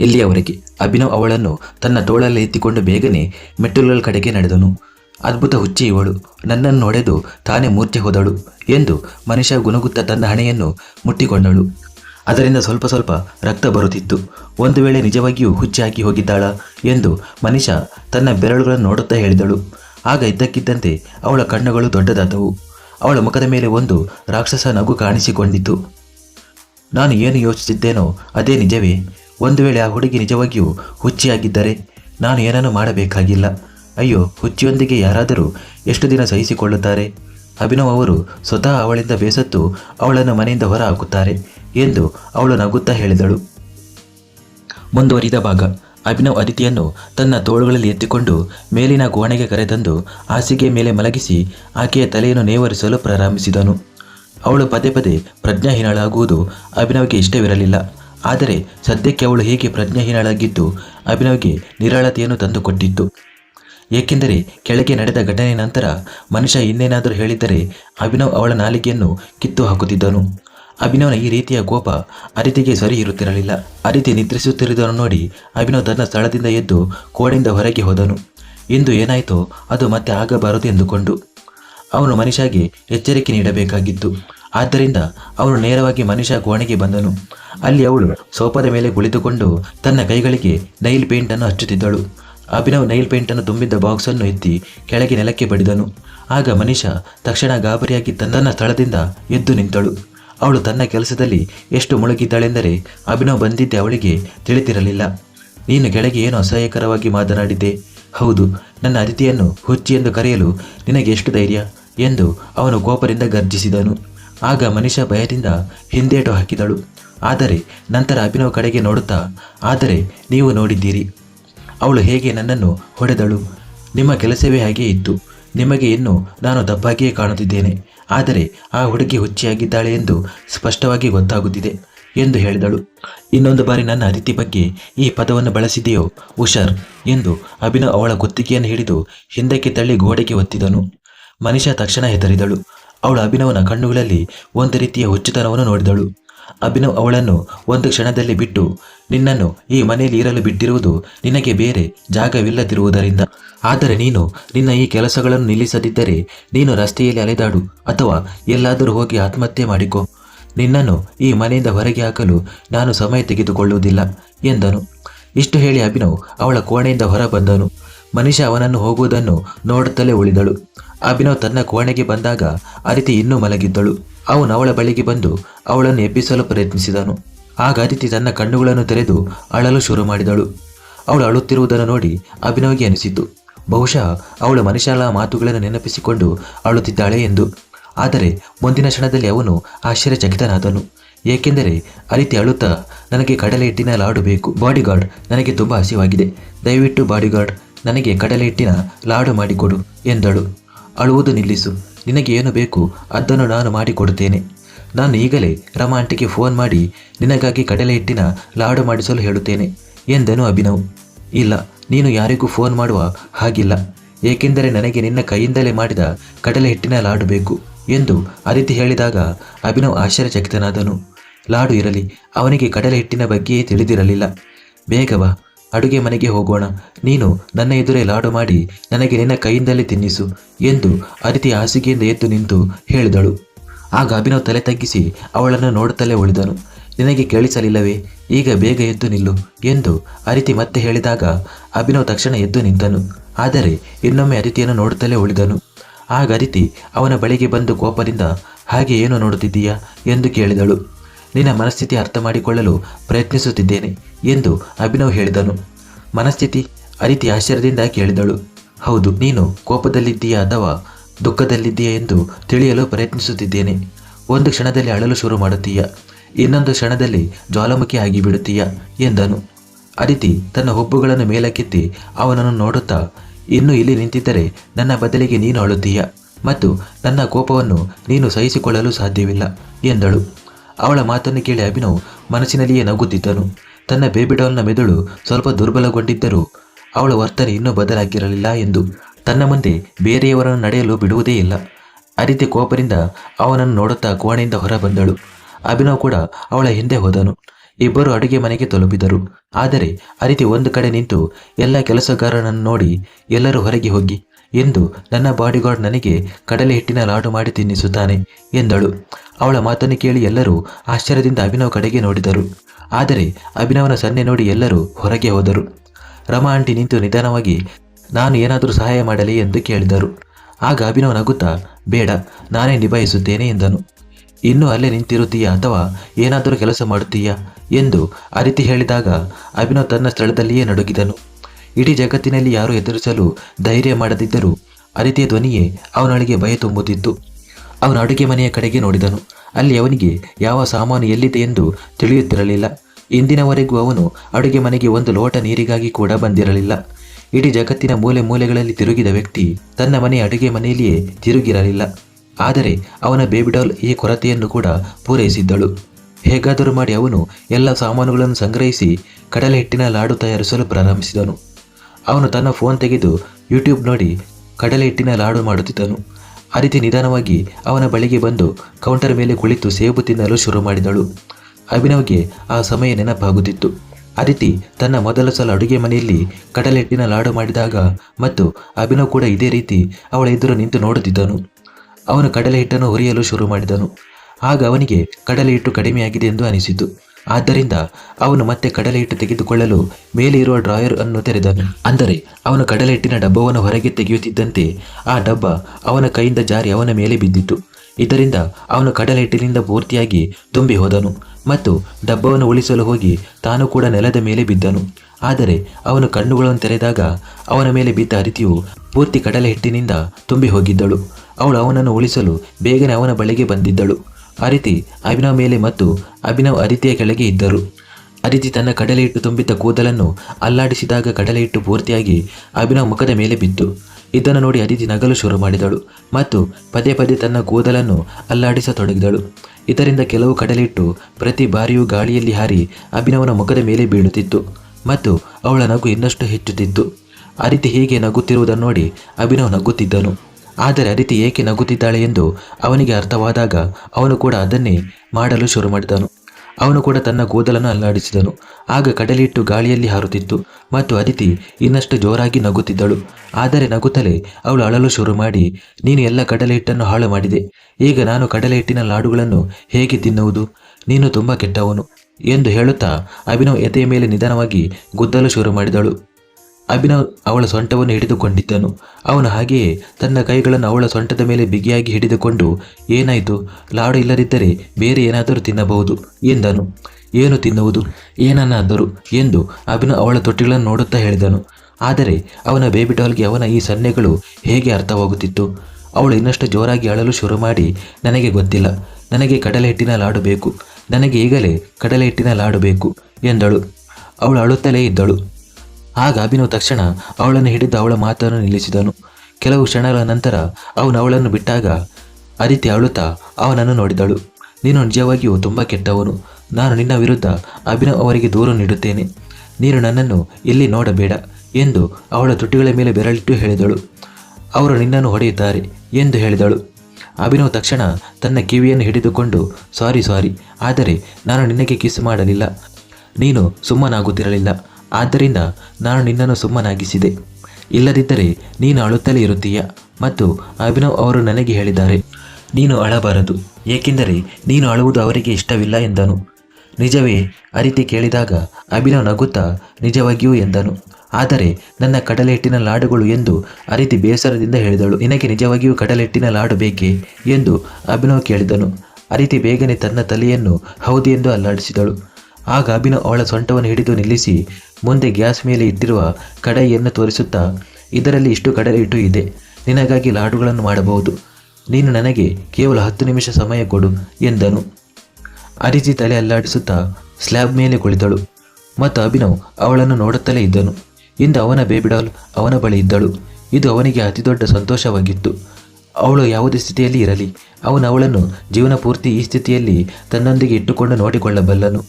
ಇಲ್ಲಿಯವರೆಗೆ ಅಭಿನವ್ ಅವಳನ್ನು ತನ್ನ ತೋಳಲ್ಲಿ ಎತ್ತಿಕೊಂಡು ಬೇಗನೆ ಮೆಟ್ಟಿಲುಗಳ ಕಡೆಗೆ ನಡೆದನು. ಅದ್ಭುತ ಹುಚ್ಚಿ ಇವಳು. ನನ್ನನ್ನು ನೋಡೆದು ತಾನೇ ಮೂರ್ಛೆ ಹೋದಳು ಎಂದು ಮನುಷ್ಯ ಗುಣಗುತ್ತ ತನ್ನ ಹಣೆಯನ್ನು ಮುಟ್ಟಿಕೊಂಡಳು. ಅದರಿಂದ ಸ್ವಲ್ಪ ಸ್ವಲ್ಪ ರಕ್ತ ಬರುತ್ತಿತ್ತು. ಒಂದು ವೇಳೆ ನಿಜವಾಗಿಯೂ ಹುಚ್ಚಾಗಿ ಹೋಗಿದ್ದಾಳ ಎಂದು ಮನುಷ್ಯ ತನ್ನ ಬೆರಳುಗಳನ್ನು ನೋಡುತ್ತಾ ಹೇಳಿದಳು. ಆಗ ಇದ್ದಕ್ಕಿದ್ದಂತೆ ಅವಳ ಕಣ್ಣುಗಳು ದೊಡ್ಡದಾದವು. ಅವಳ ಮುಖದ ಮೇಲೆ ಒಂದು ರಾಕ್ಷಸ ನಗು ಕಾಣಿಸಿಕೊಂಡಿತು ನಾನು ಏನು ಯೋಚಿಸಿದ್ದೇನೋ ಅದೇ ನಿಜವೇ. ಒಂದು ವೇಳೆ ಆ ಹುಡುಗಿ ನಿಜವಾಗಿಯೂ ಹುಚ್ಚಿಯಾಗಿದ್ದರೆ ನಾನು ಏನನ್ನೂ ಮಾಡಬೇಕಾಗಿಲ್ಲ. ಅಯ್ಯೋ, ಹುಚ್ಚಿಯೊಂದಿಗೆ ಯಾರಾದರೂ ಎಷ್ಟು ದಿನ ಸಹಿಸಿಕೊಳ್ಳುತ್ತಾರೆ? ಅಭಿನವ್ ಅವರು ಸ್ವತಃ ಅವಳಿಂದ ಬೇಸತ್ತು ಅವಳನ್ನು ಮನೆಯಿಂದ ಹೊರ ಹಾಕುತ್ತಾರೆ ಎಂದು ಅವಳು ನಗುತ್ತಾ ಹೇಳಿದಳು. ಮುಂದುವರಿದ ಭಾಗ. ಅಭಿನವ್ ಅದಿತಿಯನ್ನು ತನ್ನ ತೋಳುಗಳಲ್ಲಿ ಎತ್ತಿಕೊಂಡು ಮೇಲಿನ ಕೋಣೆಗೆ ಕರೆತಂದು ಹಾಸಿಗೆ ಮೇಲೆ ಮಲಗಿಸಿ ಆಕೆಯ ತಲೆಯನ್ನು ನೇವರಿಸಲು ಪ್ರಾರಂಭಿಸಿದನು. ಅವಳು ಪದೇ ಪದೇ ಪ್ರಜ್ಞಾಹೀನಳಾಗುವುದು ಅಭಿನವ್ಗೆ ಇಷ್ಟವಿರಲಿಲ್ಲ. ಆದರೆ ಸದ್ಯಕ್ಕೆ ಅವಳು ಹೇಗೆ ಪ್ರಜ್ಞಾಹೀನಳಾಗಿದ್ದು ಅಭಿನವ್ಗೆ ನಿರಾಳತೆಯನ್ನು ತಂದುಕೊಟ್ಟಿತ್ತು ಏಕೆಂದರೆ ಕೆಳಗೆ ನಡೆದ ಘಟನೆ ನಂತರ ಮನುಷ್ಯ ಇನ್ನೇನಾದರೂ ಹೇಳಿದ್ದರೆ ಅಭಿನವ್ ಅವಳ ನಾಲಿಗೆಯನ್ನು ಕಿತ್ತು ಹಾಕುತ್ತಿದ್ದನು. ಅಭಿನವ್ನ ಈ ರೀತಿಯ ಕೋಪ ಅರಿತಿಗೆ ಸರಿ ಇರುತ್ತಿರಲಿಲ್ಲ. ಅರಿತಿ ನಿದ್ರಿಸುತ್ತಿರುವುದನ್ನು ನೋಡಿ ಅಭಿನವ್ ತನ್ನ ಸ್ಥಳದಿಂದ ಎದ್ದು ಕೋಡೆಯಿಂದ ಹೊರಗೆ ಹೋದನು. ಇಂದು ಏನಾಯಿತೋ ಅದು ಮತ್ತೆ ಆಗಬಾರದು ಎಂದುಕೊಂಡು ಅವನು ಮನುಷ್ಯಗೆ ಎಚ್ಚರಿಕೆ ನೀಡಬೇಕಾಗಿತ್ತು. ಆದ್ದರಿಂದ ಅವನು ನೇರವಾಗಿ ಮನುಷ್ಯ ಕೋಣೆಗೆ ಬಂದನು. ಅಲ್ಲಿ ಅವಳು ಸೋಫಾದ ಮೇಲೆ ಕುಳಿತುಕೊಂಡು ತನ್ನ ಕೈಗಳಿಗೆ ನೈಲ್ ಪೇಂಟನ್ನು ಹಚ್ಚುತ್ತಿದ್ದಳು. ಅಭಿನವ್ ನೈಲ್ ಪೇಂಟನ್ನು ತುಂಬಿದ್ದ ಬಾಕ್ಸನ್ನು ಎತ್ತಿ ಕೆಳಗೆ ನೆಲಕ್ಕೆ ಬಡಿದನು. ಆಗ ಮನೀಷ ತಕ್ಷಣ ಗಾಬರಿಯಾಗಿ ತನ್ನ ಸ್ಥಳದಿಂದ ಎದ್ದು ನಿಂತಳು. ಅವಳು ತನ್ನ ಕೆಲಸದಲ್ಲಿ ಎಷ್ಟು ಮುಳುಗಿದ್ದಾಳೆಂದರೆ ಅಭಿನವ್ ಬಂದಿದ್ದೆ ಅವಳಿಗೆ ತಿಳಿದಿರಲಿಲ್ಲ. ನೀನು ಕೆಳಗೆ ಏನು ಅಸಹ್ಯಕರವಾಗಿ ಮಾತನಾಡಿದ್ದೆ? ಹೌದು, ನನ್ನ ಅತಿಥಿಯನ್ನು ಹುಚ್ಚಿ ಎಂದು ಕರೆಯಲು ನಿನಗೆ ಎಷ್ಟು ಧೈರ್ಯ? ಎಂದು ಅವನು ಕೋಪದಿಂದ ಗರ್ಜಿಸಿದನು. ಆಗ ಮನೀಷ ಭಯದಿಂದ ಹಿಂದೇಟು ಹಾಕಿದಳು. ಆದರೆ ನಂತರ ಅಭಿನವ್ ಕಡೆಗೆ ನೋಡುತ್ತಾ, ಆದರೆ ನೀವು ನೋಡಿದ್ದೀರಿ. ಅವಳು ಹೇಗೆ ನನ್ನನ್ನು ಹೊಡೆದಳು. ನಿಮ್ಮ ಕೆಲಸವೇ ಹಾಗೆ ಇತ್ತು. ನಿಮಗೆ ಇನ್ನು ನಾನು ದಬ್ಬಾಗಿಯೇ ಕಾಣುತ್ತಿದ್ದೇನೆ. ಆದರೆ ಆ ಹುಡುಗಿ ಹುಚ್ಚಿಯಾಗಿದ್ದಾಳೆ ಎಂದು ಸ್ಪಷ್ಟವಾಗಿ ಗೊತ್ತಾಗುತ್ತಿದೆ, ಎಂದು ಹೇಳಿದಳು. ಇನ್ನೊಂದು ಬಾರಿ ನನ್ನ ಅತಿಥಿ ಬಗ್ಗೆ ಈ ಪದವನ್ನು ಬಳಸಿದೆಯೋ, ಹುಷಾರ್, ಎಂದು ಅಭಿನವ್ ಅವಳ ಗುತ್ತಿಗೆಯನ್ನು ಹಿಡಿದು ಹಿಂದಕ್ಕೆ ತಳ್ಳಿ ಗೋಡೆಗೆ ಒತ್ತಿದನು. ಮನುಷ್ಯ ತಕ್ಷಣ ಹೆದರಿದಳು. ಅವಳು ಅಭಿನವನ ಕಣ್ಣುಗಳಲ್ಲಿ ಒಂದು ರೀತಿಯ ಹುಚ್ಚುತನವನ್ನು ನೋಡಿದಳು. ಅಭಿನವ್ ಅವಳನ್ನು ಒಂದು ಕ್ಷಣದಲ್ಲಿ ಬಿಟ್ಟು, ನಿನ್ನನ್ನು ಈ ಮನೆಯಲ್ಲಿ ಇರಲು ಬಿಟ್ಟಿರುವುದು ನಿನಗೆ ಬೇರೆ ಜಾಗವಿಲ್ಲದಿರುವುದರಿಂದ. ಆದರೆ ನೀನು ನಿನ್ನ ಈ ಕೆಲಸಗಳನ್ನು ನಿಲ್ಲಿಸದಿದ್ದರೆ ನೀನು ರಸ್ತೆಯಲ್ಲಿ ಅಲೆದಾಡು ಅಥವಾ ಎಲ್ಲಾದರೂ ಹೋಗಿ ಆತ್ಮಹತ್ಯೆ ಮಾಡಿಕೊ. ನಿನ್ನನ್ನು ಈ ಮನೆಯಿಂದ ಹೊರಗೆ ಹಾಕಲು ನಾನು ಸಮಯ ತೆಗೆದುಕೊಳ್ಳುವುದಿಲ್ಲ, ಎಂದನು. ಇಷ್ಟು ಹೇಳಿ ಅಭಿನವ್ ಅವಳ ಕೋಣೆಯಿಂದ ಹೊರ ಬಂದನು ಮನುಷ್ಯ ಅವನನ್ನು ಹೋಗುವುದನ್ನು ನೋಡುತ್ತಲೇ ಉಳಿದಳು. ಅಭಿನವ್ ತನ್ನ ಕೋಣೆಗೆ ಬಂದಾಗ ಅದಿತಿ ಇನ್ನೂ ಮಲಗಿದ್ದಳು. ಅವನು ಅವಳ ಬಳಿಗೆ ಬಂದು ಅವಳನ್ನು ಎಬ್ಬಿಸಲು ಪ್ರಯತ್ನಿಸಿದನು. ಆಗ ಅದಿತಿ ತನ್ನ ಕಣ್ಣುಗಳನ್ನು ತೆರೆದು ಅಳಲು ಶುರು ಮಾಡಿದಳು. ಅವಳು ಅಳುತ್ತಿರುವುದನ್ನು ನೋಡಿ ಅಭಿನವ್ಗೆ ಅನಿಸಿತು. ಬಹುಶಃ ಅವಳು ಮನುಷ್ಯನ ಮಾತುಗಳನ್ನು ನೆನಪಿಸಿಕೊಂಡು ಅಳುತ್ತಿದ್ದಾಳೆ ಎಂದು. ಆದರೆ ಮುಂದಿನ ಕ್ಷಣದಲ್ಲಿ ಅವನು ಆಶ್ಚರ್ಯಚಕಿತನಾದನು. ಏಕೆಂದರೆ ಅದಿತಿ ಅಳುತ್ತಾ, ನನಗೆ ಕಡಲೆ ಹಿಟ್ಟಿನ ಲಾಡು ಬೇಕು. ಬಾಡಿಗಾರ್ಡ್, ನನಗೆ ತುಂಬ ಹಸಿವಾಗಿದೆ. ದಯವಿಟ್ಟು ಬಾಡಿಗಾರ್ಡ್, ನನಗೆ ಕಡಲೆ ಹಿಟ್ಟಿನ ಲಾಡು ಮಾಡಿಕೊಡು ಎಂದಳು. ಅಳುವುದು ನಿಲ್ಲಿಸು. ನಿನಗೆ ಏನು ಬೇಕು, ಅದನ್ನು ನಾನು ಮಾಡಿಕೊಡುತ್ತೇನೆ. ನಾನು ಈಗಲೇ ರಮಾಂಟಿಗೆ ಫೋನ್ ಮಾಡಿ, ನಿನಗಾಗಿ ಕಡಲೆ ಹಿಟ್ಟಿನ ಲಾಡು ಮಾಡಿಸಲು ಹೇಳುತ್ತೇನೆ, ಎಂದನು ಅಭಿನವ್. ಇಲ್ಲ, ನೀನು ಯಾರಿಗೂ ಫೋನ್ ಮಾಡುವ ಹಾಗಿಲ್ಲ, ಏಕೆಂದರೆ ನನಗೆ ನಿನ್ನ ಕೈಯಿಂದಲೇ ಮಾಡಿದ ಕಡಲೆ ಹಿಟ್ಟಿನ ಲಾಡು ಬೇಕು, ಎಂದು ಅದಿತಿ ಹೇಳಿದಾಗ ಅಭಿನವ್ ಆಶ್ಚರ್ಯಚಕಿತನಾದನು. ಲಾಡು ಇರಲಿ, ಅವನಿಗೆ ಕಡಲೆ ಹಿಟ್ಟಿನ ಬಗ್ಗೆಯೇ ತಿಳಿದಿರಲಿಲ್ಲ. ಬೇಗ ಬಾ ಅಡುಗೆ ಮನೆಗೆ ಹೋಗೋಣ. ನೀನು ನನ್ನ ಎದುರೇ ಲಾಡು ಮಾಡಿ ನನಗೆ ನಿನ್ನ ಕೈಯಿಂದಲೇ ತಿನ್ನಿಸು ಎಂದು ಅದಿತಿ ಹಾಸಿಗೆಯಿಂದ ಎದ್ದು ನಿಂತು ಹೇಳಿದಳು. ಆಗ ಅಭಿನವ್ ತಲೆ ತಗ್ಗಿಸಿ ಅವಳನ್ನು ನೋಡುತ್ತಲೇ ಉಳಿದನು. ನಿನಗೆ ಕೇಳಿಸಲಿಲ್ಲವೇ? ಈಗ ಬೇಗ ಎದ್ದು ನಿಲ್ಲು ಎಂದು ಅರಿತಿ ಮತ್ತೆ ಹೇಳಿದಾಗ ಅಭಿನವ್ ತಕ್ಷಣ ಎದ್ದು ನಿಂತನು. ಆದರೆ ಇನ್ನೊಮ್ಮೆ ಅದಿತಿಯನ್ನು ನೋಡುತ್ತಲೇ ಉಳಿದನು. ಆಗ ಅರಿತಿ ಅವನ ಬಳಿಗೆ ಬಂದು ಕೋಪದಿಂದ, ಹಾಗೆ ಏನು ನೋಡುತ್ತಿದ್ದೀಯಾ? ಎಂದು ಕೇಳಿದಳು. ನಿನ್ನ ಮನಸ್ಥಿತಿ ಅರ್ಥ ಮಾಡಿಕೊಳ್ಳಲು ಪ್ರಯತ್ನಿಸುತ್ತಿದ್ದೇನೆ ಎಂದು ಅಭಿನವ್ ಹೇಳಿದನು. ಮನಸ್ಥಿತಿ ಅರಿತಿ ಆಶ್ಚರ್ಯದಿಂದ ಕೇಳಿದಳು. ಹೌದು, ನೀನು ಕೋಪದಲ್ಲಿದ್ದೀಯಾ ಅಥವಾ ದುಃಖದಲ್ಲಿದ್ದೀಯಾ ಎಂದು ತಿಳಿಯಲು ಪ್ರಯತ್ನಿಸುತ್ತಿದ್ದೇನೆ. ಒಂದು ಕ್ಷಣದಲ್ಲಿ ಅಳಲು ಶುರು ಮಾಡುತ್ತೀಯ? ಇನ್ನೊಂದು ಕ್ಷಣದಲ್ಲಿ ಜ್ವಾಲಾಮುಖಿ ಆಗಿಬಿಡುತ್ತೀಯ? ಎಂದನು. ಅದಿತಿ ತನ್ನ ಹುಬ್ಬುಗಳನ್ನು ಮೇಲಕ್ಕೆತ್ತಿ ಅವನನ್ನು ನೋಡುತ್ತಾ, ಇನ್ನು ಇಲ್ಲಿ ನಿಂತಿದ್ದರೆ ನನ್ನ ಬದಲಿಗೆ ನೀನು ಅಳುತ್ತೀಯ? ಮತ್ತು ನನ್ನ ಕೋಪವನ್ನು ನೀನು ಸಹಿಸಿಕೊಳ್ಳಲು ಸಾಧ್ಯವಿಲ್ಲ, ಎಂದಳು. ಅವಳ ಮಾತನ್ನು ಕೇಳಿ ಅಭಿನವ್ ಮನಸ್ಸಿನಲ್ಲಿಯೇ ನಗುತ್ತಿದ್ದನು. ತನ್ನ ಬೇಬಿಡಾಲ್ನ ಮೆದುಳು ಸ್ವಲ್ಪ ದುರ್ಬಲಗೊಂಡಿದ್ದರೂ ಅವಳ ವರ್ತನೆ ಇನ್ನೂ ಬದಲಾಗಿರಲಿಲ್ಲ ಎಂದು ತನ್ನ ಮುಂದೆ ಬೇರೆಯವರನ್ನು ನಡೆಯಲು ಬಿಡುವುದೇ ಇಲ್ಲ. ಅರಿತೆ ಕೋಪದಿಂದ ಅವನನ್ನು ನೋಡುತ್ತಾ ಕೋಣೆಯಿಂದ ಹೊರ ಬಂದಳು ಅಭಿನವ್ ಕೂಡ ಅವಳ ಹಿಂದೆ ಹೋದನು. ಇಬ್ಬರು ಅಡುಗೆ ಮನೆಗೆ ತಲುಪಿದರು. ಆದರೆ ಅರಿತಿ ಒಂದು ಕಡೆ ನಿಂತು ಎಲ್ಲ ಕೆಲಸಗಾರನನ್ನು ನೋಡಿ ಎಲ್ಲರೂ ಹೊರಗೆ ಹೋಗಿ ಎಂದು ನನ್ನ ಬಾಡಿಗಾರ್ಡ್ ನನಗೆ ಕಡಲೆ ಹಿಟ್ಟಿನ ಲಾಡು ಮಾಡಿ ತಿನ್ನಿಸುತ್ತಾನೆ ಎಂದಳು. ಅವಳ ಮಾತನ್ನು ಕೇಳಿ ಎಲ್ಲರೂ ಆಶ್ಚರ್ಯದಿಂದ ಅಭಿನವ್ ಕಡೆಗೆ ನೋಡಿದರು. ಆದರೆ ಅಭಿನವನ ಸನ್ನೆ ನೋಡಿ ಎಲ್ಲರೂ ಹೊರಗೆ ಹೋದರು. ರಮಾ ಆಂಟಿ ನಿಂತು ನಿಧಾನವಾಗಿ, ನಾನು ಏನಾದರೂ ಸಹಾಯ ಮಾಡಲಿ ಎಂದು ಕೇಳಿದರು. ಆಗ ಅಭಿನವ್ ನಗುತ್ತಾ, ಬೇಡ, ನಾನೇ ನಿಭಾಯಿಸುತ್ತೇನೆ ಎಂದನು. ಇನ್ನೂ ಅಲ್ಲೇ ನಿಂತಿರುತ್ತೀಯಾ ಅಥವಾ ಏನಾದರೂ ಕೆಲಸ ಮಾಡುತ್ತೀಯಾ ಎಂದು ಅರಿತಿ ಹೇಳಿದಾಗ ಅಭಿನವ್ ತನ್ನ ಸ್ಥಳದಲ್ಲಿಯೇ ನಡುಗಿದನು. ಇಡೀ ಜಗತ್ತಿನಲ್ಲಿ ಯಾರು ಎದುರಿಸಲು ಧೈರ್ಯ ಮಾಡದಿದ್ದರೂ ಅರಿತಿಯ ಧ್ವನಿಯೇ ಅವನೊಳಗೆ ಭಯ ತುಂಬುತ್ತಿತ್ತು. ಅವನು ಅಡುಗೆ ಮನೆಯ ಕಡೆಗೆ ನೋಡಿದನು. ಅಲ್ಲಿ ಅವನಿಗೆ ಯಾವ ಸಾಮಾನು ಎಲ್ಲಿದೆ ಎಂದು ತಿಳಿಯುತ್ತಿರಲಿಲ್ಲ. ಇಂದಿನವರೆಗೂ ಅವನು ಅಡುಗೆ ಮನೆಗೆ ಒಂದು ಲೋಟ ನೀರಿಗಾಗಿ ಕೂಡ ಬಂದಿರಲಿಲ್ಲ. ಇಡೀ ಜಗತ್ತಿನ ಮೂಲೆ ಮೂಲೆಗಳಲ್ಲಿ ತಿರುಗಿದ ವ್ಯಕ್ತಿ ತನ್ನ ಮನೆಯ ಅಡುಗೆ ಮನೆಯಲ್ಲಿಯೇ ತಿರುಗಿರಲಿಲ್ಲ. ಆದರೆ ಅವನ ಬೇಬಿಡಾಲ್ ಈ ಕೊರತೆಯನ್ನು ಕೂಡ ಪೂರೈಸಿದ್ದಳು. ಹೇಗಾದರೂ ಮಾಡಿ ಅವನು ಎಲ್ಲ ಸಾಮಾನುಗಳನ್ನು ಸಂಗ್ರಹಿಸಿ ಕಡಲೆ ಹಿಟ್ಟಿನ ಲಾಡು ತಯಾರಿಸಲು ಪ್ರಾರಂಭಿಸಿದನು. ಅವನು ತನ್ನ ಫೋನ್ ತೆಗೆದು ಯೂಟ್ಯೂಬ್ ನೋಡಿ ಕಡಲೆ ಹಿಟ್ಟಿನ ಲಾಡು ಮಾಡುತ್ತಿದ್ದನು. ಆ ರೀತಿ ನಿಧಾನವಾಗಿ ಅವನ ಬಳಿಗೆ ಬಂದು ಕೌಂಟರ್ ಮೇಲೆ ಕುಳಿತು ಸೇಬು ತಿನ್ನಲು ಶುರು ಮಾಡಿದಳು. ಅಭಿನವ್ಗೆ ಆ ಸಮಯ ನೆನಪಾಗುತ್ತಿತ್ತು. ಅದಿತಿ ತನ್ನ ಮೊದಲ ಸಲ ಅಡುಗೆ ಮನೆಯಲ್ಲಿ ಕಡಲೆ ಹಿಟ್ಟಿನ ಲಾಡು ಮಾಡಿದಾಗ ಮತ್ತು ಅಭಿನವ್ ಕೂಡ ಇದೇ ರೀತಿ ಅವಳ ಎದುರು ನಿಂತು ನೋಡುತ್ತಿದ್ದನು. ಅವನು ಕಡಲೆ ಹಿಟ್ಟನ್ನು ಹುರಿಯಲು ಶುರು ಮಾಡಿದನು. ಆಗ ಅವನಿಗೆ ಕಡಲೆ ಹಿಟ್ಟು ಕಡಿಮೆಯಾಗಿದೆ ಎಂದು ಅನಿಸಿತು. ಆದ್ದರಿಂದ ಅವನು ಮತ್ತೆ ಕಡಲೆ ಹಿಟ್ಟು ತೆಗೆದುಕೊಳ್ಳಲು ಮೇಲೆ ಇರುವ ಡ್ರಾಯರ್ ಅನ್ನು ತೆರೆದನು ಅಂದರೆ ಅವನು ಕಡಲೆ ಹಿಟ್ಟಿನ ಡಬ್ಬವನ್ನು ಹೊರಗೆ ತೆಗೆಯುತ್ತಿದ್ದಂತೆ ಆ ಡಬ್ಬ ಅವನ ಕೈಯಿಂದ ಜಾರಿ ಅವನ ಮೇಲೆ ಬಿದ್ದಿತು. ಇದರಿಂದ ಅವನು ಕಡಲೆ ಹಿಟ್ಟಿನಿಂದ ಪೂರ್ತಿಯಾಗಿ ತುಂಬಿ ಹೋದನು ಮತ್ತು ಡಬ್ಬವನ್ನು ಉಳಿಸಲು ಹೋಗಿ ತಾನು ಕೂಡ ನೆಲದ ಮೇಲೆ ಬಿದ್ದನು. ಆದರೆ ಅವನು ಕಣ್ಣುಗಳನ್ನು ತೆರೆದಾಗ ಅವನ ಮೇಲೆ ಬಿದ್ದ ಅರಿತಿಯು ಪೂರ್ತಿ ಕಡಲೆ ಹಿಟ್ಟಿನಿಂದ ತುಂಬಿ ಹೋಗಿದ್ದಳು. ಅವಳು ಅವನನ್ನು ಉಳಿಸಲು ಬೇಗನೆ ಅವನ ಬಳಿಗೆ ಬಂದಿದ್ದಳು. ಅರಿತಿ ಅಭಿನವ್ ಮೇಲೆ ಮತ್ತು ಅಭಿನವ್ ಅರಿತಿಯ ಕೆಳಗೆ ಇದ್ದರು. ಅರಿತಿ ತನ್ನ ಕಡಲೆ ಹಿಟ್ಟು ತುಂಬಿದ್ದ ಕೂದಲನ್ನು ಅಲ್ಲಾಡಿಸಿದಾಗ ಕಡಲೆ ಹಿಟ್ಟು ಪೂರ್ತಿಯಾಗಿ ಅಭಿನವ್ ಮುಖದ ಮೇಲೆ ಬಿತ್ತು. ಇದನ್ನು ನೋಡಿ ಅರಿತಿ ನಗಲು ಶುರು ಮಾಡಿದಳು ಮತ್ತು ಪದೇ ಪದೇ ತನ್ನ ಕೂದಲನ್ನು ಅಲ್ಲಾಡಿಸತೊಡಗಿದಳು ಇದರಿಂದ ಕೆಲವು ಕಡಲೆ ಹಿಟ್ಟು ಪ್ರತಿ ಬಾರಿಯೂ ಗಾಳಿಯಲ್ಲಿ ಹಾರಿ ಅಭಿನವನ ಮುಖದ ಮೇಲೆ ಬೀಳುತ್ತಿತ್ತು ಮತ್ತು ಅವಳ ನಗು ಇನ್ನಷ್ಟು ಹೆಚ್ಚುತ್ತಿತ್ತು. ಅರಿತಿ ಹೀಗೆ ನಗುತ್ತಿರುವುದನ್ನು ನೋಡಿ ಅಭಿನವ್ ನಗುತ್ತಿದ್ದನು. ಆದರೆ ಅದಿತಿ ಏಕೆ ನಗುತ್ತಿದ್ದಾಳೆ ಎಂದು ಅವನಿಗೆ ಅರ್ಥವಾದಾಗ ಅವನು ಕೂಡ ಅದನ್ನೇ ಮಾಡಲು ಶುರು ಮಾಡಿದನು. ಅವನು ಕೂಡ ತನ್ನ ಕೂದಲನ್ನು ಅಲ್ಲಾಡಿಸಿದನು. ಆಗ ಕಡಲಿಟ್ಟು ಗಾಳಿಯಲ್ಲಿ ಹಾರುತ್ತಿತ್ತು ಮತ್ತು ಅದಿತಿ ಇನ್ನಷ್ಟು ಜೋರಾಗಿ ನಗುತ್ತಿದ್ದಳು. ಆದರೆ ನಗುತ್ತಲೇ ಅವಳು ಅಳಲು ಶುರು ಮಾಡಿ, ನೀನು ಎಲ್ಲ ಕಡಲೆ ಹಿಟ್ಟನ್ನು ಹಾಳು ಮಾಡಿದೆ. ಈಗ ನಾನು ಕಡಲೆ ಹಿಟ್ಟಿನ ಲಾಡುಗಳನ್ನು ಹೇಗೆ ತಿನ್ನುವುದು? ನೀನು ತುಂಬ ಕೆಟ್ಟವನು ಎಂದು ಹೇಳುತ್ತಾ ಅಭಿನವ್ ಎದೆಯ ಮೇಲೆ ನಿಧಾನವಾಗಿ ಗುದ್ದಲು ಶುರು ಮಾಡಿದಳು. ಅಭಿನವ್ ಅವಳ ಸೊಂಟವನ್ನು ಹಿಡಿದುಕೊಂಡಿದ್ದನು. ಅವನು ಹಾಗೆಯೇ ತನ್ನ ಕೈಗಳನ್ನು ಅವಳ ಸೊಂಟದ ಮೇಲೆ ಬಿಗಿಯಾಗಿ ಹಿಡಿದುಕೊಂಡು, ಏನಾಯಿತು? ಲಾಡು ಇಲ್ಲದಿದ್ದರೆ ಬೇರೆ ಏನಾದರೂ ತಿನ್ನಬಹುದು ಎಂದನು. ಏನು ತಿನ್ನುವುದು? ಏನನ್ನಾದರೂ ಎಂದು ಅಭಿನವ್ ಅವಳ ತೊಟ್ಟಿಗಳನ್ನು ನೋಡುತ್ತಾ ಹೇಳಿದನು. ಆದರೆ ಅವನ ಬೇಬಿ ಡಾಲ್ಗೆ ಅವನ ಈ ಸನ್ನೆಗಳು ಹೇಗೆ ಅರ್ಥವಾಗುತ್ತಿತ್ತು? ಅವಳು ಇನ್ನಷ್ಟು ಜೋರಾಗಿ ಅಳಲು ಶುರು ಮಾಡಿ, ನನಗೆ ಗೊತ್ತಿಲ್ಲ. ನನಗೆ ಕಡಲೆ ಹಿಟ್ಟಿನ ಲಾಡು ಬೇಕು. ನನಗೆ ಈಗಲೇ ಕಡಲೆ ಹಿಟ್ಟಿನ ಲಾಡು ಬೇಕು ಎಂದಳು. ಅವಳು ಅಳುತ್ತಲೇ ಇದ್ದಳು. ಆಗ ಅಭಿನವ್ ತಕ್ಷಣ ಅವಳನ್ನು ಹಿಡಿದು ಅವಳ ಮಾತನ್ನು ನಿಲ್ಲಿಸಿದನು. ಕೆಲವು ಕ್ಷಣಗಳ ನಂತರ ಅವನು ಅವಳನ್ನು ಬಿಟ್ಟಾಗ ಅದಿತಿ ಅಳುತ್ತಾ ಅವನನ್ನು ನೋಡಿದಳು. ನೀನು ನಿಜವಾಗಿಯೂ ತುಂಬ ಕೆಟ್ಟವನು. ನಾನು ನಿನ್ನ ವಿರುದ್ಧ ಅಭಿನವ್ ಅವರಿಗೆ ದೂರು ನೀಡುತ್ತೇನೆ. ನೀನು ನನ್ನನ್ನು ಇಲ್ಲಿ ನೋಡಬೇಡ ಎಂದು ಅವಳ ತುಟಿಗಳ ಮೇಲೆ ಬೆರಳಿಟ್ಟು ಹೇಳಿದಳು. ಅವರು ನಿನ್ನನ್ನು ಹೊಡೆಯುತ್ತಾರೆ ಎಂದು ಹೇಳಿದಳು. ಅಭಿನವ್ ತಕ್ಷಣ ತನ್ನ ಕಿವಿಯನ್ನು ಹಿಡಿದುಕೊಂಡು, ಸಾರಿ ಸಾರಿ, ಆದರೆ ನಾನು ನಿನಗೆ ಕಿಸ್ ಮಾಡಲಿಲ್ಲ. ನೀನು ಸುಮ್ಮನಾಗುತ್ತಿರಲಿಲ್ಲ. ಆದ್ದರಿಂದ ನಾನು ನಿನ್ನನ್ನು ಸುಮ್ಮನಾಗಿಸಿದೆ. ಇಲ್ಲದಿದ್ದರೆ ನೀನು ಅಳುತ್ತಲೇ ಇರುತ್ತೀಯ? ಮತ್ತು ಅಭಿನವ್ ಅವರು ನನಗೆ ಹೇಳಿದ್ದಾರೆ, ನೀನು ಅಳಬಾರದು, ಏಕೆಂದರೆ ನೀನು ಅಳುವುದು ಅವರಿಗೆ ಇಷ್ಟವಿಲ್ಲ ಎಂದನು. ನಿಜವೇ, ಅರಿತಿ ಕೇಳಿದಾಗ ಅಭಿನವ್ ನಗುತ್ತಾ, ನಿಜವಾಗಿಯೂ ಎಂದನು. ಆದರೆ ನನ್ನ ಕಡಲೆಟ್ಟಿನ ಲಾಡುಗಳು ಎಂದು ಅರಿತಿ ಬೇಸರದಿಂದ ಹೇಳಿದಳು. ನಿನಗೆ ನಿಜವಾಗಿಯೂ ಕಡಲೆಟ್ಟಿನ ಲಾಡು ಬೇಕೇ? ಎಂದು ಅಭಿನವ್ ಕೇಳಿದನು. ಅರಿತಿ ಬೇಗನೆ ತನ್ನ ತಲೆಯನ್ನು ಹೌದು ಎಂದು ಅಲ್ಲಾಡಿಸಿದಳು. ಆಗ ಅಭಿನವ್ ಅವಳ ಸೊಂಟವನ್ನು ಹಿಡಿದು ನಿಲ್ಲಿಸಿ ಮುಂದೆ ಗ್ಯಾಸ್ ಮೇಲೆ ಇದ್ದಿರುವ ಕಡಾಯಿಯನ್ನು ತೋರಿಸುತ್ತಾ, ಇದರಲ್ಲಿ ಇಷ್ಟು ಕಡಲೆ ಹಿಟ್ಟು ಇದೆ, ನಿನಗಾಗಿ ಲಾಡುಗಳನ್ನು ಮಾಡಬಹುದು. ನೀನು ನನಗೆ ಕೇವಲ ಹತ್ತು ನಿಮಿಷ ಸಮಯ ಕೊಡು ಎಂದನು. ಅರಿಜಿ ತಲೆ ಅಲ್ಲಾಡಿಸುತ್ತಾ ಸ್ಲ್ಯಾಬ್ ಮೇಲೆ ಕುಳಿತಳು. ಮತ್ತು ಅಭಿನವ್ ಅವಳನ್ನು ನೋಡುತ್ತಲೇ ಇದ್ದನು. ಇಂದು ಅವನ ಬೇಬಿಡಾಲ್ ಅವನ ಬಳಿ ಇದ್ದಳು. ಇದು ಅವನಿಗೆ ಅತಿದೊಡ್ಡ ಸಂತೋಷವಾಗಿತ್ತು. ಅವಳು ಯಾವುದೇ ಸ್ಥಿತಿಯಲ್ಲಿ ಇರಲಿ. ಅವನು ಅವಳನ್ನು ಜೀವನ ಪೂರ್ತಿ ಈ ಸ್ಥಿತಿಯಲ್ಲಿ ತನ್ನೊಂದಿಗೆ ಇಟ್ಟುಕೊಂಡು ನೋಡಿಕೊಳ್ಳಬಲ್ಲನು.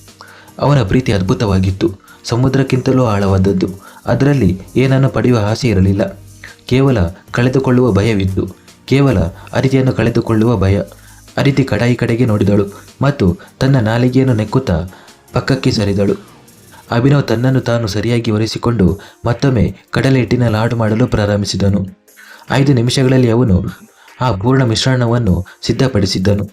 ಅವನ ಪ್ರೀತಿ ಅದ್ಭುತವಾಗಿತ್ತು. ಸಮುದ್ರಕ್ಕಿಂತಲೂ ಆಳವಾದದ್ದು. ಅದರಲ್ಲಿ ಏನನ್ನು ಪಡೆಯುವ ಆಸೆ ಇರಲಿಲ್ಲ. ಕೇವಲ ಕಳೆದುಕೊಳ್ಳುವ ಭಯವಿತ್ತು. ಕೇವಲ ಅರಿತಿಯನ್ನು ಕಳೆದುಕೊಳ್ಳುವ ಭಯ. ಅರಿತಿ ಕಡಾಯಿ ಕಡೆಗೆ ನೋಡಿದಳು ಮತ್ತು ತನ್ನ ನಾಲಿಗೆಯನ್ನು ನೆಕ್ಕುತ್ತಾ ಪಕ್ಕಕ್ಕೆ ಸರಿದಳು. ಅಭಿನವ್ ತನ್ನನ್ನು ತಾನು ಸರಿಯಾಗಿ ಒರೆಸಿಕೊಂಡು ಮತ್ತೊಮ್ಮೆ ಕಡಲೆ ಹಿಟ್ಟಿನ ಲಾಡು ಮಾಡಲು ಪ್ರಾರಂಭಿಸಿದನು. ಐದು ನಿಮಿಷಗಳಲ್ಲಿ ಅವನು ಆ ಪೂರ್ಣ ಮಿಶ್ರಣವನ್ನು ಸಿದ್ಧಪಡಿಸಿದ್ದನು.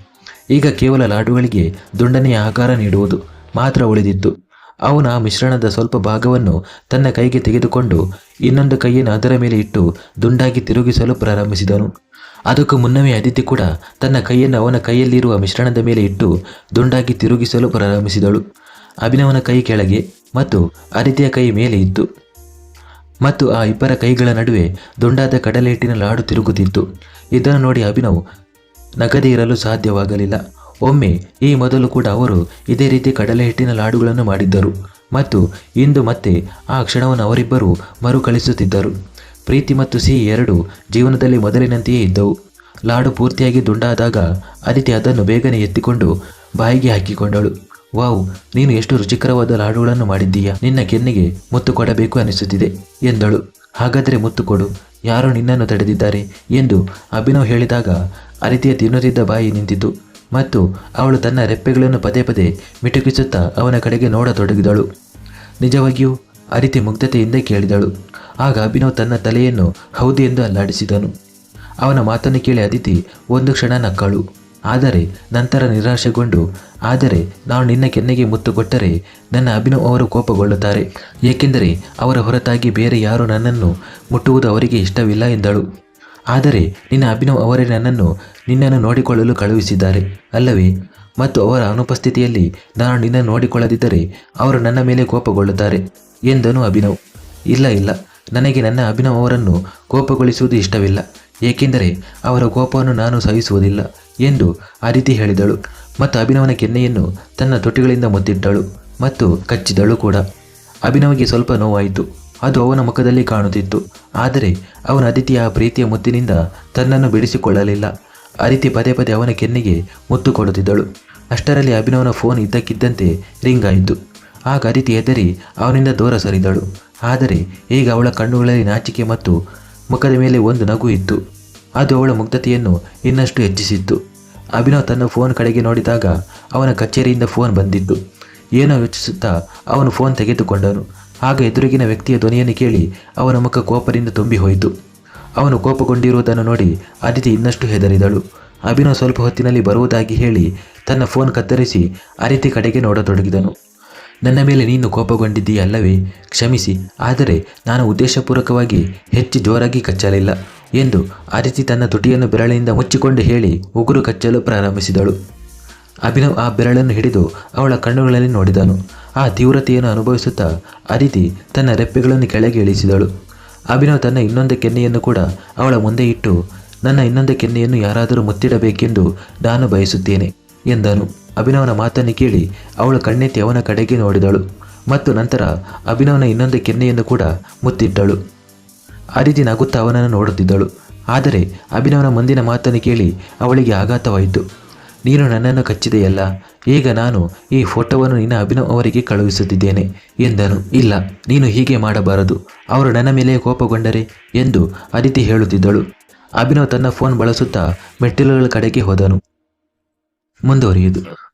ಈಗ ಕೇವಲ ಲಾಡುಗಳಿಗೆ ದುಂಡನೆಯ ಆಕಾರ ನೀಡುವುದು. ಮಾತ್ರ ಉಳಿದಿತ್ತು. ಅವನು ಮಿಶ್ರಣದ ಸ್ವಲ್ಪ ಭಾಗವನ್ನು ತನ್ನ ಕೈಗೆ ತೆಗೆದುಕೊಂಡು ಇನ್ನೊಂದು ಕೈಯನ್ನು ಅದರ ಮೇಲೆ ಇಟ್ಟು ದುಂಡಾಗಿ ತಿರುಗಿಸಲು ಪ್ರಾರಂಭಿಸಿದನು. ಅದಕ್ಕೂ ಮುನ್ನವೇ ಅದಿತಿ ಕೂಡ ತನ್ನ ಕೈಯನ್ನು ಅವನ ಕೈಯಲ್ಲಿರುವ ಮಿಶ್ರಣದ ಮೇಲೆ ಇಟ್ಟು ದುಂಡಾಗಿ ತಿರುಗಿಸಲು ಪ್ರಾರಂಭಿಸಿದಳು. ಅಭಿನವನ ಕೈ ಕೆಳಗೆ ಮತ್ತು ಅದಿತಿಯ ಕೈ ಮೇಲೆ ಇತ್ತು. ಮತ್ತು ಆ ಇಬ್ಬರ ಕೈಗಳ ನಡುವೆ ದುಂಡಾದ ಕಡಲೇಟಿನ ಲಾಡು ತಿರುಗುತ್ತಿತ್ತು. ಇದನ್ನು ನೋಡಿ ಅಭಿನವ್ ನಗದೇ ಇರಲು ಸಾಧ್ಯವಾಗಲಿಲ್ಲ. ಒಮ್ಮೆ ಈ ಮೊದಲು ಕೂಡ ಅವರು ಇದೇ ರೀತಿ ಕಡಲೆ ಹಿಟ್ಟಿನ ಲಾಡುಗಳನ್ನು ಮಾಡಿದ್ದರು. ಮತ್ತು ಇಂದು ಮತ್ತೆ ಆ ಕ್ಷಣವನ್ನು ಅವರಿಬ್ಬರು ಮರುಕಳಿಸುತ್ತಿದ್ದರು. ಪ್ರೀತಿ ಮತ್ತು ಸಿಹಿ ಎರಡು ಜೀವನದಲ್ಲಿ ಮೊದಲಿನಂತೆಯೇ ಇದ್ದವು. ಲಾಡು ಪೂರ್ತಿಯಾಗಿ ದುಂಡಾದಾಗ ಅದಿತಿ ಅದನ್ನು ಬೇಗನೆ ಎತ್ತಿಕೊಂಡು ಬಾಯಿಗೆ ಹಾಕಿಕೊಂಡಳು. ವಾವ್, ನೀನು ಎಷ್ಟು ರುಚಿಕರವಾದ ಲಾಡುಗಳನ್ನು ಮಾಡಿದ್ದೀಯಾ? ನಿನ್ನ ಕೆನ್ನೆಗೆ ಮುತ್ತು ಕೊಡಬೇಕು ಅನಿಸುತ್ತಿದೆ, ಎಂದಳು. ಹಾಗಾದರೆ ಮುತ್ತು ಕೊಡು. ಯಾರು ನಿನ್ನನ್ನು ತಡೆದಿದ್ದಾರೆ, ಎಂದು ಅಭಿನವ್ ಹೇಳಿದಾಗ ಅದಿತಿಯ ತಿನ್ನುತ್ತಿದ್ದ ಬಾಯಿ ನಿಂತಿತು. ಮತ್ತು ಅವಳು ತನ್ನ ರೆಪ್ಪೆಗಳನ್ನು ಪದೇ ಪದೇ ಮಿಟುಕಿಸುತ್ತಾ ಅವನ ಕಡೆಗೆ ನೋಡತೊಡಗಿದಳು ನಿಜವಾಗಿಯೂ ಅರಿತಿ ಮುಗ್ಧತೆಯಿಂದ ಕೇಳಿದಳು. ಆಗ ಅಭಿನವ್ ತನ್ನ ತಲೆಯನ್ನು ಹೌದು ಎಂದು ಅಲ್ಲಾಡಿಸಿದನು. ಅವನ ಮಾತನ್ನು ಕೇಳಿ ಅದಿತಿ ಒಂದು ಕ್ಷಣ ನಕ್ಕಳು. ಆದರೆ ನಂತರ ನಿರಾಶೆಗೊಂಡು, ಆದರೆ ನಾನು ನಿನ್ನ ಕೆನ್ನೆಗೆ ಮುತ್ತು ಕೊಟ್ಟರೆ ನನ್ನ ಅಭಿನವ್ ಅವರು ಕೋಪಗೊಳ್ಳುತ್ತಾರೆ. ಏಕೆಂದರೆ ಅವರ ಹೊರತಾಗಿ ಬೇರೆ ಯಾರು ನನ್ನನ್ನು ಮುಟ್ಟುವುದು ಅವರಿಗೆ ಇಷ್ಟವಿಲ್ಲ ಎಂದಳು. ಆದರೆ ನಿನ್ನ ಅಭಿನವ್ ಅವರೇ ನನ್ನನ್ನು ನಿನ್ನನ್ನು ನೋಡಿಕೊಳ್ಳಲು ಕಳುಹಿಸಿದ್ದಾರೆ. ಅಲ್ಲವೇ? ಮತ್ತು ಅವರ ಅನುಪಸ್ಥಿತಿಯಲ್ಲಿ ನಾನು ನಿನ್ನನ್ನು ನೋಡಿಕೊಳ್ಳದಿದ್ದರೆ ಅವರು ನನ್ನ ಮೇಲೆ ಕೋಪಗೊಳ್ಳುತ್ತಾರೆ ಎಂದನು ಅಭಿನವ್. ಇಲ್ಲ ಇಲ್ಲ. ನನಗೆ ನನ್ನ ಅಭಿನವ್ ಅವರನ್ನು ಕೋಪಗೊಳಿಸುವುದು ಇಷ್ಟವಿಲ್ಲ. ಏಕೆಂದರೆ ಅವರ ಕೋಪವನ್ನು ನಾನು ಸಹಿಸುವುದಿಲ್ಲ ಎಂದು ಅದಿತಿ ಹೇಳಿದಳು. ಮತ್ತು ಅಭಿನವನ ಕೆನ್ನೆಯನ್ನು ತನ್ನ ತೊಟ್ಟಿಗಳಿಂದ ಮುತ್ತಿಟ್ಟಳು ಮತ್ತು ಕಚ್ಚಿದಳು ಕೂಡ. ಅಭಿನವಗೆ ಸ್ವಲ್ಪ ನೋವಾಯಿತು. ಅದು ಅವನ ಮುಖದಲ್ಲಿ ಕಾಣುತ್ತಿತ್ತು. ಆದರೆ ಅವನ ಅದಿತಿಯ ಪ್ರೀತಿಯ ಮುತ್ತಿನಿಂದ ತನ್ನನ್ನು ಬಿಡಿಸಿಕೊಳ್ಳಲಿಲ್ಲ. ಅದಿತಿ ಪದೇ ಪದೇ ಅವನ ಕೆನ್ನೆಗೆ ಮುತ್ತು ಕೊಡುತ್ತಿದ್ದಳು ಅಷ್ಟರಲ್ಲಿ ಅಭಿನವನ ಫೋನ್ ಇದ್ದಕ್ಕಿದ್ದಂತೆ ರಿಂಗ್ ಆಯಿತು ಆಗ ಅದಿತಿ ಹೆದರಿ ಅವನಿಂದ ದೂರ ಸರಿದಳು. ಆದರೆ ಈಗ ಅವಳ ಕಣ್ಣುಗಳಲ್ಲಿ ನಾಚಿಕೆ ಮತ್ತು ಮುಖದ ಮೇಲೆ ಒಂದು ನಗು ಇತ್ತು. ಅದು ಅವಳ ಮುಗ್ಧತೆಯನ್ನು ಇನ್ನಷ್ಟು ಹೆಚ್ಚಿಸಿತ್ತು. ಅಭಿನವ್ ತನ್ನ ಫೋನ್ ಕಡೆಗೆ ನೋಡಿದಾಗ ಅವನ ಕಚೇರಿಯಿಂದ ಫೋನ್ ಬಂದಿತ್ತು ಏನೋ ಯೋಚಿಸುತ್ತಾ ಅವನು ಫೋನ್ ತೆಗೆದುಕೊಂಡನು. ಆಗ ಎದುರಿಗಿನ ವ್ಯಕ್ತಿಯ ಧ್ವನಿಯನ್ನು ಕೇಳಿ ಅವನ ಮುಖ ಕೋಪದಿಂದ ತುಂಬಿ ಹೋಯಿತು ಅವನು ಕೋಪಗೊಂಡಿರುವುದನ್ನು ನೋಡಿ ಅದಿತಿ ಇನ್ನಷ್ಟು ಹೆದರಿದಳು. ಅಭಿನವ್ ಸ್ವಲ್ಪ ಹೊತ್ತಿನಲ್ಲಿ ಬರುವುದಾಗಿ ಹೇಳಿ ತನ್ನ ಫೋನ್ ಕತ್ತರಿಸಿ ಅದಿತಿ ಕಡೆಗೆ ನೋಡತೊಡಗಿದನು. ನನ್ನ ಮೇಲೆ ನೀನು ಕೋಪಗೊಂಡಿದ್ದೀಯಲ್ಲವೇ? ಕ್ಷಮಿಸಿ, ಆದರೆ ನಾನು ಉದ್ದೇಶಪೂರ್ವಕವಾಗಿ ಹೆಚ್ಚು ಜೋರಾಗಿ ಕಚ್ಚಲಿಲ್ಲ ಎಂದು ಅದಿತಿ ತನ್ನ ತುಟಿಯನ್ನು ಬೆರಳಿನಿಂದ ಮುಚ್ಚಿಕೊಂಡು ಹೇಳಿ ಉಗುರು ಕಚ್ಚಲು ಪ್ರಾರಂಭಿಸಿದಳು. ಅಭಿನವ್ ಆ ಬೆರಳನ್ನು ಹಿಡಿದು ಅವಳ ಕಣ್ಣುಗಳಲ್ಲಿ ನೋಡಿದನು. ಆ ತೀವ್ರತೆಯನ್ನು ಅನುಭವಿಸುತ್ತಾ ಅದಿತಿ ತನ್ನ ರೆಪ್ಪೆಗಳನ್ನು ಕೆಳಗೆ ಇಳಿಸಿದಳು. ಅಭಿನವ್ ತನ್ನ ಇನ್ನೊಂದು ಕೆನ್ನೆಯನ್ನು ಕೂಡ ಅವಳ ಮುಂದೆ ಇಟ್ಟು, ನನ್ನ ಇನ್ನೊಂದು ಕೆನ್ನೆಯನ್ನು ಯಾರಾದರೂ ಮುತ್ತಿಡಬೇಕೆಂದು ನಾನು ಬಯಸುತ್ತೇನೆ ಎಂದನು. ಅಭಿನವನ ಮಾತನ್ನು ಕೇಳಿ ಅವಳು ಕಣ್ಣೆತ್ತಿ ಅವನ ಕಡೆಗೆ ನೋಡಿದಳು ಮತ್ತು ನಂತರ ಅಭಿನವನ ಇನ್ನೊಂದು ಕೆನ್ನೆಯನ್ನು ಕೂಡ ಮುತ್ತಿಟ್ಟಳು ಅದಿತಿ ನಗುತ್ತಾ ಅವನನ್ನು ನೋಡುತ್ತಿದ್ದಳು. ಆದರೆ ಅಭಿನವನ ಮುಂದಿನ ಮಾತನ್ನು ಕೇಳಿ ಅವಳಿಗೆ ಆಘಾತವಾಯಿತು. ನೀನು ನನ್ನನ್ನು ಕಚ್ಚಿದೆಯಲ್ಲ? ಈಗ ನಾನು ಈ ಫೋಟೋವನ್ನು ನಿನ್ನ ಅಭಿನವ್ ಅವರಿಗೆ ಕಳುಹಿಸುತ್ತಿದ್ದೇನೆ ಎಂದನು. ಇಲ್ಲ, ನೀನು ಹೀಗೆ ಮಾಡಬಾರದು. ಅವರು ನನ್ನ ಮೇಲೆ ಕೋಪಗೊಂಡರೆ ಎಂದು ಅದಿತಿ ಹೇಳುತ್ತಿದ್ದಳು. ಅಭಿನವ್ ತನ್ನ ಫೋನ್ ಬಳಸುತ್ತಾ ಮೆಟ್ಟಿಲುಗಳ ಕಡೆಗೆ ಹೋದನು. ಮುಂದುವರಿಯುವುದು